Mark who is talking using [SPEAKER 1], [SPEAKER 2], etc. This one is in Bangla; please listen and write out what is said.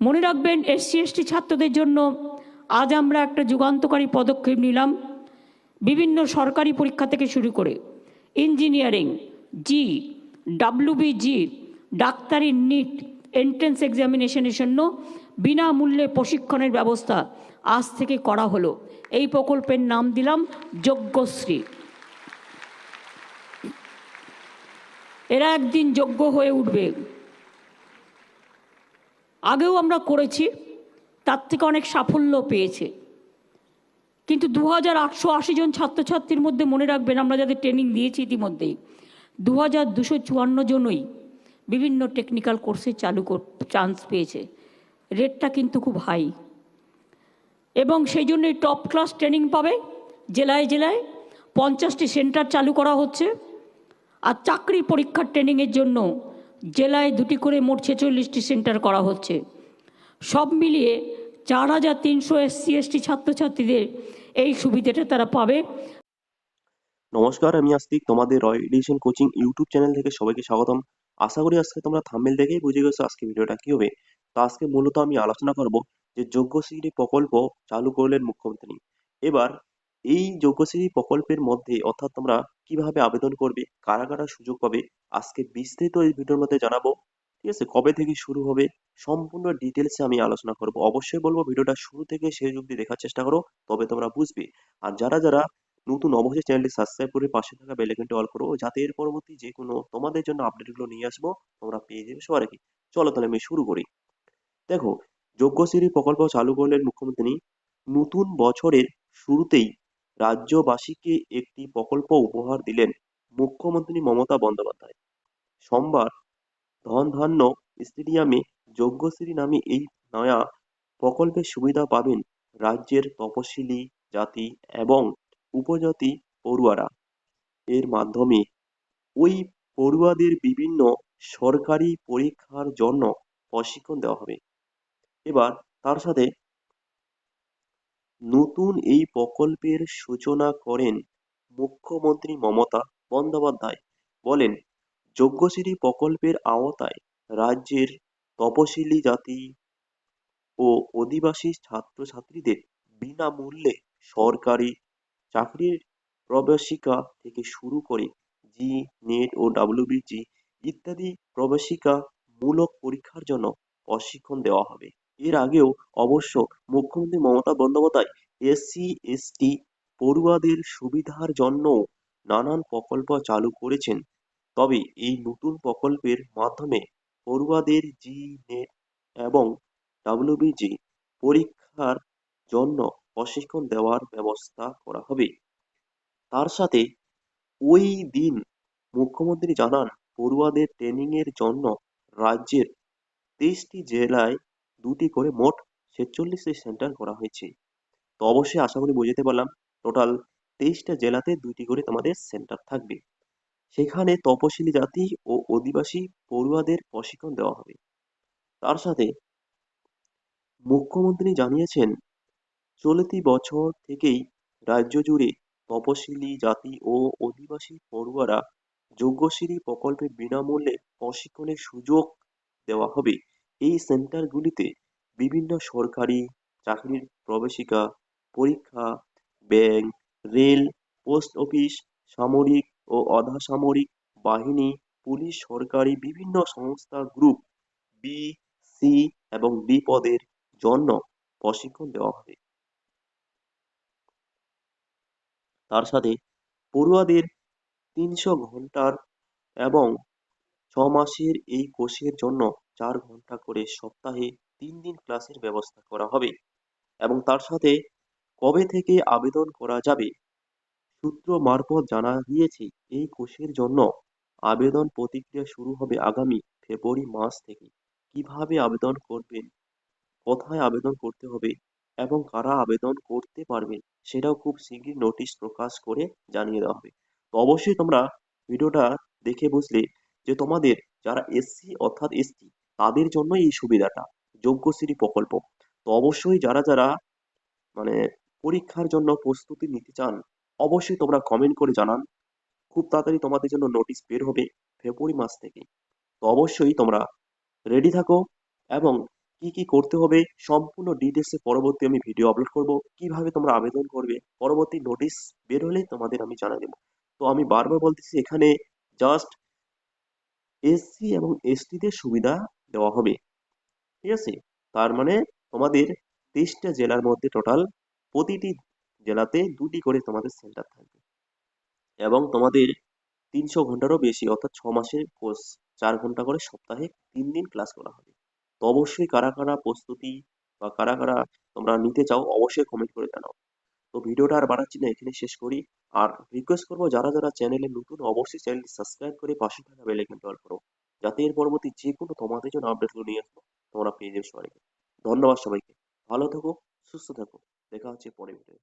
[SPEAKER 1] মনে রাখবেন, এসসি, এসটি ছাত্রদের জন্য আজ আমরা একটা যুগান্তকারী পদক্ষেপ নিলাম, বিভিন্ন সরকারি পরীক্ষা থেকে শুরু করে ইঞ্জিনিয়ারিং জি ডাব্লিউবিজি ডাক্তারি, নিট এন্ট্রেন্স এক্সামিনেশনের জন্য বিনামূল্যে প্রশিক্ষণের ব্যবস্থা আজ থেকে করা হলো। এই প্রকল্পের নাম দিলাম যজ্ঞশ্রী। এরা একদিন যোগ্য হয়ে উঠবে। আগেও আমরা করেছি, তার থেকে অনেক সাফল্য পেয়েছে। কিন্তু দু হাজার আটশো আশি জন ছাত্রছাত্রীর মধ্যে মনে রাখবেন, আমরা যাদের ট্রেনিং দিয়েছি ইতিমধ্যেই দু হাজার দুশো চুয়ান্ন জনই বিভিন্ন টেকনিক্যাল কোর্সে চালু চান্স পেয়েছে। রেটটা কিন্তু খুব হাই এবং সেই জন্যই টপ ক্লাস ট্রেনিং পাবে, জেলায় জেলায় পঞ্চাশটি সেন্টার চালু করা হচ্ছে। আর চাকরি পরীক্ষার ট্রেনিংয়ের জন্য জেলায় দুটি করে মোট ছেচল্লিশটি সেন্টার করা হচ্ছে। সব মিলিয়ে চার হাজার তিনশো এসসি, এসটি ছাত্রছাত্রীদের এই সুবিধাটা তারা পাবে।
[SPEAKER 2] নমস্কার, আমি আস্তিক তোমাদের Roy edition coaching YouTube channel থেকে সবাইকে স্বাগতম। আশা করি আজকে তোমরা থাম্বেল দেখেই বুঝে গেছো আজকে ভিডিওটা কি হবে। তো আজকে মূলত আমি আলোচনা করব যে যোগ্যশ্রী প্রকল্প চালু করলেন মুখ্যমন্ত্রী। এবার এই যোগ্যশ্রী প্রকল্পের মধ্যে অর্থাৎ তোমরা কীভাবে আবেদন করবে? কারা কারা সুযোগ পাবে? আজকে বিস্তারিত এই ভিডিওর মধ্যে জানাব। ঠিক আছে? কবে থেকে শুরু হবে? সম্পূর্ণ ডিটেলসে আমি আলোচনা করব। অবশ্যই বলব, ভিডিওটা শুরু থেকে শেষ অবধি দেখার চেষ্টা করো, তবে তোমরা বুঝবে। আর যারা যারা নতুন, অবশ্যই চ্যানেলটি সাবস্ক্রাইব করে পাশে থাকা বেল আইকনটি অল করো, যাতে এর পরবর্তী যে কোনো তোমাদের জন্য আপডেটগুলো নিয়ে আসব, তোমরা পেয়ে যাবে সবার আগে। চলো তাহলে আমি শুরু করি। দেখো যোগ্য যোগ্যশ্রী প্রকল্প চালু করলেন মুখ্যমন্ত্রী। নতুন বছরের শুরুতেই রাজ্যবাসীকে একটি প্রকল্প উপহার দিলেন মুখ্যমন্ত্রী মমতা বন্দ্যোপাধ্যায়। সোমবার ধনধান্য স্টেডিয়ামে যোগ্যশ্রী নামে এই নয়া প্রকল্পের সুবিধা পাবেন রাজ্যের তপশিলি জাতি এবং উপজাতি পড়ুয়ারা। এর মাধ্যমে ওই পড়ুয়াদের বিভিন্ন সরকারি পরীক্ষার জন্য প্রশিক্ষণ দেওয়া হবে। এবার তার সাথে নতুন এই প্রকল্পের সূচনা করেন মুখ্যমন্ত্রী মমতা বন্দ্যোপাধ্যায়। বলেন যোগ্যশ্রী প্রকল্পের আওতায় রাজ্যের তপশিলি জাতি ও অধিবাসী ছাত্রছাত্রীদের বিনামূল্যে সরকারি চাকরির প্রবেশিকা থেকে শুরু করে জি নেট ও ডাব্লিউবিজি ইত্যাদি প্রবেশিকা মূলক পরীক্ষার জন্য প্রশিক্ষণ দেওয়া হবে। এর আগেও অবশ্য মুখ্যমন্ত্রী মমতা বন্দ্যোপাধ্যায় এসসি এসটি পড়ুয়াদের সুবিধার জন্য নানান প্রকল্প চালু করেছেন। তবে এই নতুন প্রকল্পের মাধ্যমে পড়ুয়াদের জি নেট এবং ডাব্লিউবিজি পরীক্ষার জন্য প্রশিক্ষণ দেওয়ার ব্যবস্থা করা হবে। তার সাথে ওই দিন মুখ্যমন্ত্রী জানান, পড়ুয়াদের ট্রেনিংয়ের জন্য রাজ্যের তেইশটি জেলায় দুটি করে মোট ছেচল্লিশটি সেন্টার করা হয়েছে। তো অবশ্যই আশা করি বুঝতে পারলাম, টোটাল তেইশটা জেলাতে দুটি করে তোমাদের সেন্টার থাকবে। সেখানে তপশিলি জাতি ও অধিবাসী পড়ুয়াদের প্রশিক্ষণ দেওয়া হবে। তার সাথে মুখ্যমন্ত্রী জানিয়েছেন, চলতি বছর থেকেই রাজ্য জুড়ে তপশিলি জাতি ও অধিবাসী পড়ুয়ারা যোগ্যশ্রী প্রকল্পে বিনামূল্যে প্রশিক্ষণের সুযোগ দেওয়া হবে। এই সেন্টারগুলিতে বিভিন্ন সরকারি চাকরির প্রবেশিকা, পরীক্ষা, ব্যাংক, রেল পোস্ট অফিস সামরিক ও অধা সামরিক বাহিনী, পুলিশ, সরকারি বিভিন্ন সংস্থা গ্রুপ বি সি এবং ডি পদের জন্য প্রশিক্ষণ দেওয়া হবে। তার সাথে পড়ুয়াদের তিনশো ঘণ্টার এবং ছ মাসের এই কোর্সের জন্য চার ঘণ্টা করে সপ্তাহে তিন দিন ক্লাসের ব্যবস্থা করা হবে। এবং তার সাথে কবে থেকে আবেদন করা যাবে সূত্র মারফত জানা গিয়েছে এই কোর্সের জন্য আবেদন প্রতিক্রিয়া শুরু হবে আগামী ফেব্রুয়ারি মাস থেকে। কীভাবে আবেদন করবেন, কোথায় আবেদন করতে হবে এবং কারা আবেদন করতে পারবেন সেটাও খুব শীঘ্রই নোটিশ প্রকাশ করে জানিয়ে দেওয়া হবে। তো অবশ্যই তোমরা ভিডিওটা দেখে বুঝলে যে তোমাদের যারা এসসি অর্থাৎ এসটি তাদের জন্য এই সুবিধাটা যোগ্যশ্রী প্রকল্প। তো অবশ্যই যারা যারা মানে পরীক্ষার জন্য প্রস্তুতি নিতে চান, অবশ্যই তোমরা কমেন্ট করে জানান। খুব তাড়াতাড়ি তোমাদের জন্য নোটিশ বের হবে ফেব্রুয়ারি মাস থেকে। তো অবশ্যই তোমরা রেডি থাকো এবং কি কি করতে হবে সম্পূর্ণ ডিটেলসে পরবর্তী আমি ভিডিও আপলোড করব। কীভাবে তোমরা আবেদন করবে, পরবর্তী নোটিশ বের হলেই তোমাদের আমি জানিয়ে দেবো। তো আমি বারবার বলতেছি, এখানে জাস্ট এসসি এবং এসটিদের সুবিধা দেওয়া হবে। ঠিক আছে? তার মানে তোমাদের তেইশটা জেলার মধ্যে টোটাল প্রতিটি জেলাতে দুটি করে তোমাদের সেন্টার থাকবে। এবং তোমাদের তিনশো ঘন্টারও বেশি, অর্থাৎ ছ মাসের কোর্স চার ঘণ্টা করে সপ্তাহে তিন দিন ক্লাস করা হবে। তো অবশ্যই কারা কারা প্রস্তুতি বা কারা কারা তোমরা নিতে চাও, অবশ্যই কমেন্ট করে জানাও। তো ভিডিওটা আর বাড়াচ্ছি না এখানে শেষ করি। আর রিকোয়েস্ট করব, যারা যারা চ্যানেলে নতুন, অবশ্যই চ্যানেলটি সাবস্ক্রাইব করে পাশে থাকা বেল আইকনটি অল করো। যাতে এর পরবর্তী যে কোনো তোমাদের জন্য আপডেটগুলো নিয়ে আসব। তোমরা পেয়ে যাবে সবাইকে। ধন্যবাদ সবাইকে। ভালো থাকো, সুস্থ থাকো। দেখা হচ্ছে পরে ভিডিও